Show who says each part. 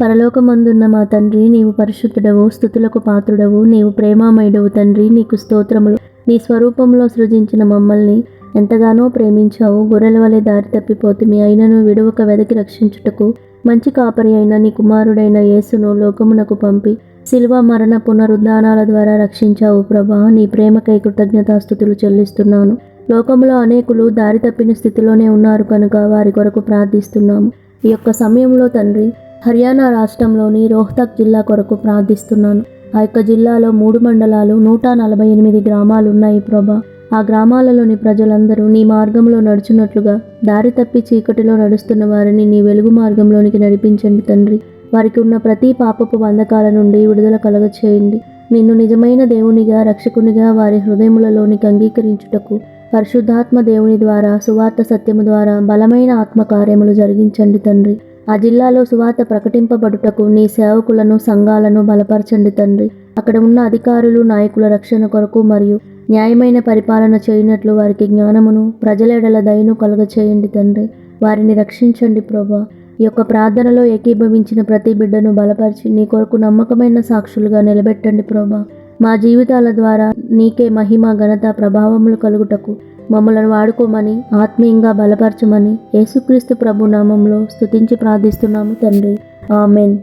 Speaker 1: పరలోకమందున్న మా తండ్రి నీవు పరిశుద్ధుడవు స్థుతులకు పాత్రుడవు నీవు ప్రేమామయుడవు తండ్రి నీకు స్తోత్రములు. నీ స్వరూపంలో సృజించిన మమ్మల్ని ఎంతగానో ప్రేమించావు. గొర్రెల వలె దారి తప్పిపోతుమి అయినను విడువక వెదకి రక్షించుటకు మంచి కాపరి అయిన నీ కుమారుడైన యేసును లోకమునకు పంపి శిల్వ మరణ పునరుద్ధానాల ద్వారా రక్షించావు ప్రభా. నీ ప్రేమకై కృతజ్ఞతాస్థుతులు చెల్లిస్తున్నాను. లోకంలో అనేకులు దారి తప్పిన స్థితిలోనే ఉన్నారు కనుక వారి కొరకు ప్రార్థిస్తున్నాము. ఈ యొక్క సమయంలో తండ్రి హర్యానా రాష్ట్రంలోని రోహ్తక్ జిల్లా కొరకు ప్రార్థిస్తున్నాను. ఆ యొక్క జిల్లాలో మూడు మండలాలు నూట నలభై ఎనిమిది గ్రామాలు ఉన్నాయి ప్రభా. ఆ గ్రామాలలోని ప్రజలందరూ నీ మార్గంలో నడుచున్నట్లుగా దారి తప్పి చీకటిలో నడుస్తున్న వారిని నీ వెలుగు మార్గంలోనికి నడిపించండి తండ్రి. వారికి ఉన్న ప్రతి పాపపు బంధకాల నుండి విడుదల కలగచేయండి. నిన్ను నిజమైన దేవునిగా రక్షకునిగా వారి హృదయములలోనికి అంగీకరించుటకు పరిశుద్ధాత్మ దేవుని ద్వారా సువార్త సత్యము ద్వారా బలమైన ఆత్మకార్యములు జరిగించండి తండ్రి. ఆ జిల్లాలో సువార్త ప్రకటింపబడుటకు నీ సేవకులను సంఘాలను బలపరచండి తండ్రి. అక్కడ ఉన్న అధికారులు నాయకుల రక్షణ కొరకు మరియు న్యాయమైన పరిపాలన చేయనట్లు వారికి జ్ఞానమును ప్రజలెడల దయను కలుగచేయండి తండ్రి. వారిని రక్షించండి ప్రభా. ఈ యొక్క ప్రార్థనలో ఏకీభవించిన ప్రతి బిడ్డను బలపరిచి నీ కొరకు నమ్మకమైన సాక్షులుగా నిలబెట్టండి ప్రభా. మా జీవితాల ద్వారా నీకే మహిమ ఘనత ప్రభావములు కలుగుటకు మమ్మలను వాడుకోమని ఆత్మీయంగా బలపరచమని యేసుక్రీస్తు ప్రభు నామంలో స్తుతించి ప్రార్థిస్తున్నాము తండ్రి. ఆమెన్.